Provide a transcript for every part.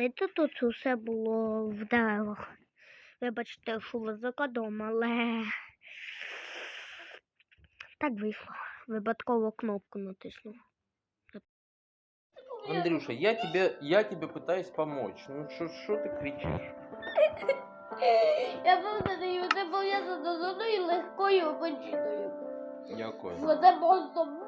Знаєте, тут усе було в деревах. Вибачте, що ви за кадом, але так вийшло. Випадково кнопку натиснув. Андрюша, я тебе, я тебе пытаюсь помочь. Ну что, что ты кричишь? Я просто не це пов'язано з одною легкою причиною. Бо це просто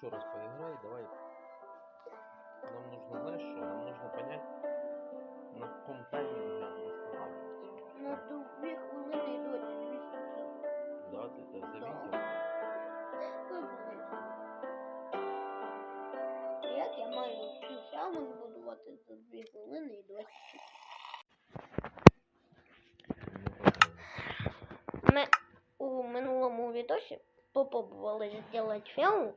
еще раз поиграй, давай. Нам нужно, знаешь что? Нам нужно понять, на каком тайминге. Ну, то дві хвилини і досі, звісно. Да, ты это заметил? Як я маю цю саму збудувати за дві хвилини і досі? Ми у минулому відосі попробували зробити фіал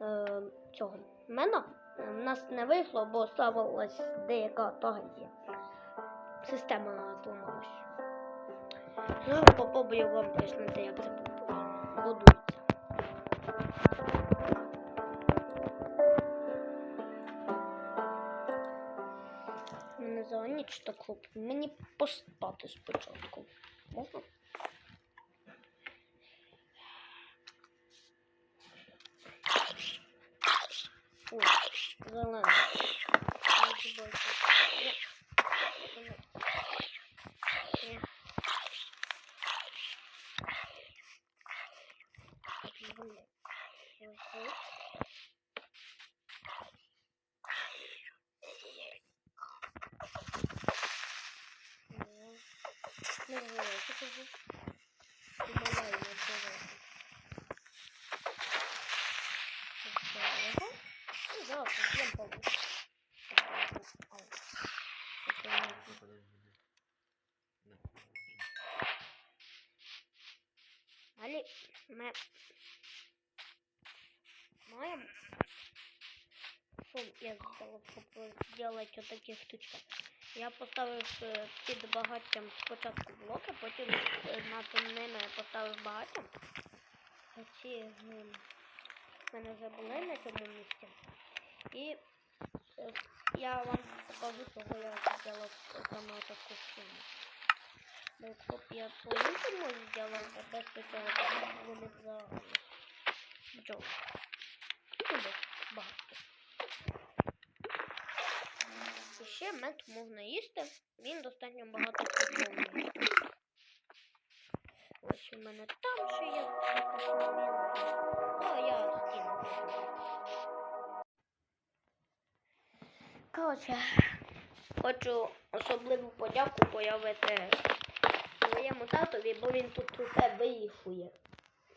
е, цього мена. Е, В нас не вийшло, бо ставилась деяка трагедія. Система зламалась. Ну, попробую вам пояснити, як це будується. Мене за ніч так хлоп. Мені поспати спочатку. Можна? Зелена. Не забувайте. Ні. Ні. Так, не гуляй. Ось тут. Ні. Не гуляй, що ти вже? Умоляю, не гуляй. Ага. Ну да, проблем получится. Али, мы маем Фу, я забыла, чтобы сделать вот такие штучки. Я поставив е, під багаттям спочатку блоки, потім е, над ними поставив багаттям. Оці м, в мене вже були на цьому місці. І е, я вам покажу, чого я зробила саме таку суму. Бо якщо б я по-іншому зробила, то без цього б вони б взагалі. Джо. Ну, десь багато. І ще мед можна їсти, він достатньо багато поповнює. Ось у мене там ще є. А я скину. Коротше, хочу особливу подяку появити своєму татові, бо він тут усе вирішує.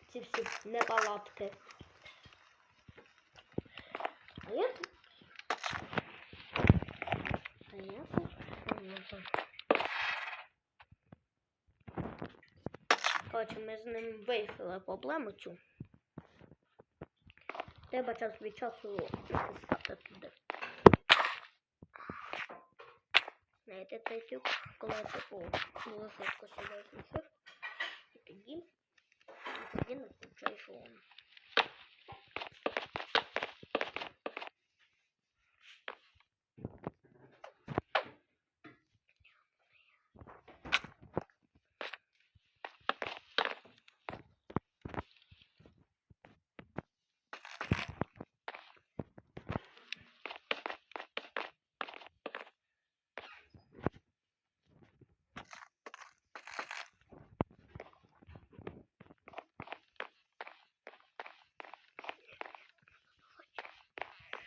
Ці всі неполадки. А я тут. А я тут. Коротше, ми з ним вирішили проблему цю. Треба час від часу натискати туди. Знаєте цей трюк, коли типу було на шифт, і тоді, і тоді не включаєш.